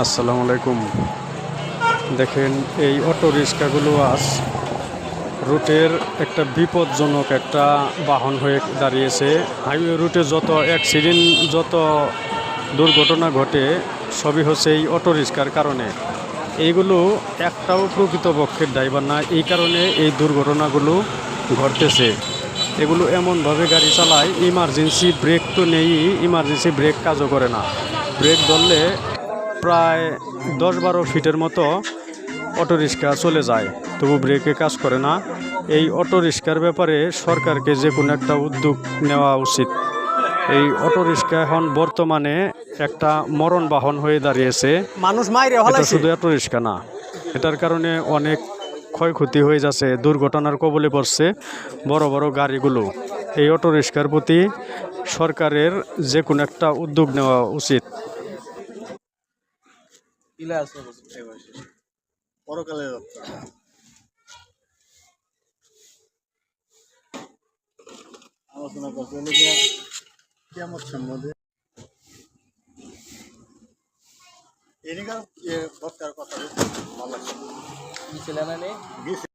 আসসালামু আলাইকুম। দেখেন, এই অটো রিক্সাগুলো আজ রুটের একটা বিপজ্জনক একটা বাহন হয়ে দাঁড়িয়েছে। হাইওয়ে রুটে যত অ্যাক্সিডেন্ট, যত দুর্ঘটনা ঘটে, সবই হচ্ছে এই অটো রিক্সার কারণে। এইগুলো একটাও প্রকৃতপক্ষের ড্রাইভার না, এই কারণে এই দুর্ঘটনাগুলো ঘটতেছে। এগুলো এমনভাবে গাড়ি চালায়, ইমার্জেন্সি ব্রেক তো নেই, ইমার্জেন্সি ব্রেক কাজও করে না। ব্রেক ধরলে প্রায় দশ বারো ফিটের মতো অটো রিক্সা চলে যায়। তবু ব্রেকে কাজ করে না। এই অটো রিক্সার ব্যাপারে সরকারকে যে কোনো একটা উদ্যোগ নেওয়া উচিত। এই অটো রিক্সা এখন বর্তমানে একটা মরণ বাহন হয়ে দাঁড়িয়েছে। মানুষ মাইরে এটা শুধু অটো রিক্সা না এটার কারণে অনেক ক্ষয়ক্ষতি হয়ে যাচ্ছে দুর্ঘটনার কবলে পড়ছে বড় বড় গাড়িগুলো। এই অটো রিক্সার প্রতি সরকারের যে কোনো একটা উদ্যোগ নেওয়া উচিত। কিলা আছে পরকালে যাত্রা আলোচনা করতে হলে কেমন সম্বন্ধে। এদিকার বক্তার কথা ভালো লাগছে। ছেলে মানে গেছে